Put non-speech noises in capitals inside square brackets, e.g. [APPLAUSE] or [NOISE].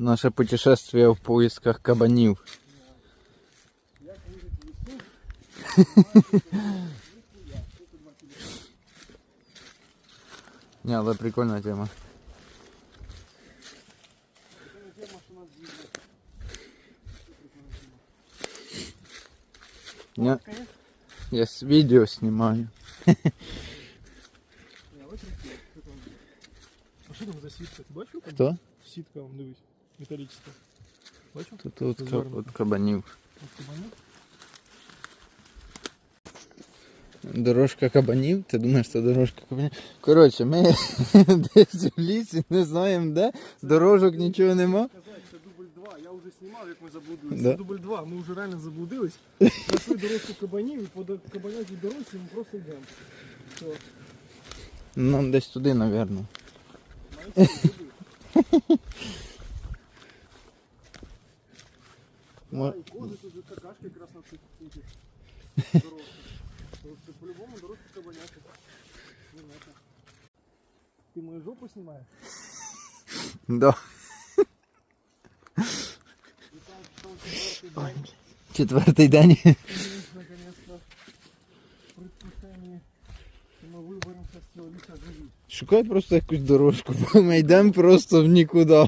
Наше путешествие в поисках кабанів. Як вижити лісу? [LAUGHS] Не, але прикольна тема. Це тема, що нас з'їздить. Не, я с відео знімаю. Ні, ось рухи. Що там? А що там за сітка? Ти бачив? там? Хто? [LAUGHS] Сітка, вон, дивись, Металічна. Бачив? Тут, тут ка- Звернуто. от кабанів. Дорожка кабанів? Ти думаєш, це дорожка кабанів? Коротше, ми [LAUGHS] десь в лісі, не знаємо де, дорожок нічого нема. Це дубль 2. Я вже знімав, як ми заблудились. Да. Це дубль 2. Ми вже реально заблудились. [LAUGHS] Знайшли дорожку кабанів і по до- кабанячій дорожці ми просто йдемо. Все. Ну, десь туди, напевно. Мо- Да, і кози тут же какашки якраз на цих цих дорожках. Це по-любому дорожка кабаняча. Ну, это. Ти мою жопу знімаєш? Да. І там, там четвертий день. Четвертий день. И мы наконец-то в предвкушении мы выберемся с цього ліса живі. Шукай просто якусь дорожку, бо ми йдемо просто в нікуди.